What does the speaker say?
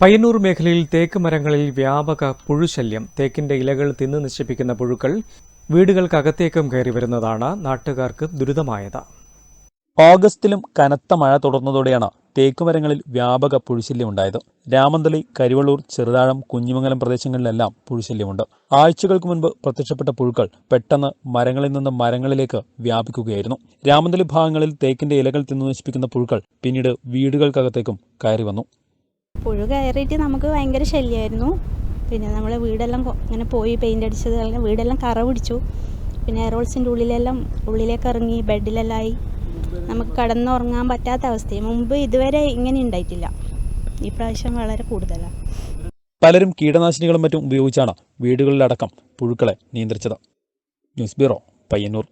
പയ്യന്നൂർ മേഖലയിൽ തേക്ക് മരങ്ങളിൽ വ്യാപക പുഴുശല്യം. തേക്കിന്റെ ഇലകൾ തിന്നു നശിപ്പിക്കുന്ന പുഴുക്കൾ വീടുകൾക്കകത്തേക്കും കയറി വരുന്നതാണ് നാട്ടുകാർക്ക് ദുരിതമായത്. ഓഗസ്റ്റിലും കനത്ത മഴ തുടർന്നതോടെയാണ് തേക്കുമരങ്ങളിൽ വ്യാപക പുഴുശല്യം ഉണ്ടായത്. രാമന്തളി കരിവള്ളൂർ ചെറുതാഴം കുഞ്ഞിമംഗലം പ്രദേശങ്ങളിലെല്ലാം പുഴുശല്യമുണ്ട്. ആഴ്ചകൾക്ക് മുൻപ് പ്രത്യക്ഷപ്പെട്ട പുഴുക്കൾ പെട്ടെന്ന് മരങ്ങളിൽ നിന്ന് മരങ്ങളിലേക്ക് വ്യാപിക്കുകയായിരുന്നു. രാമന്തളി ഭാഗങ്ങളിൽ തേക്കിന്റെ ഇലകൾ തിന്നു നശിപ്പിക്കുന്ന പുഴുക്കൾ പിന്നീട് വീടുകൾക്കകത്തേക്കും കയറി വന്നു. പുഴു കയറിയിട്ട് നമുക്ക് ഭയങ്കര ശല്യമായിരുന്നു. പിന്നെ നമ്മളെ വീടെല്ലാം ഇങ്ങനെ പോയി പെയിന്റ് അടിച്ചത് എല്ലാം വീടെല്ലാം കറ പിടിച്ചു. പിന്നെ എയറോൾസിന്റെ ഉള്ളിലെല്ലാം ഉള്ളിലേക്ക് ഇറങ്ങി ബെഡിലെല്ലാം ആയി. നമുക്ക് കടന്നുറങ്ങാൻ പറ്റാത്ത അവസ്ഥയും. മുമ്പ് ഇതുവരെ ഇങ്ങനെ ഉണ്ടായിട്ടില്ല. ഈ പ്രാവശ്യം വളരെ കൂടുതലാണ് പലരും കീടനാശിനികളും മറ്റും ഉപയോഗിച്ചാണ് വീടുകളിലടക്കം പുഴുക്കളെ നിയന്ത്രിച്ചത്. News bureau Payyannur.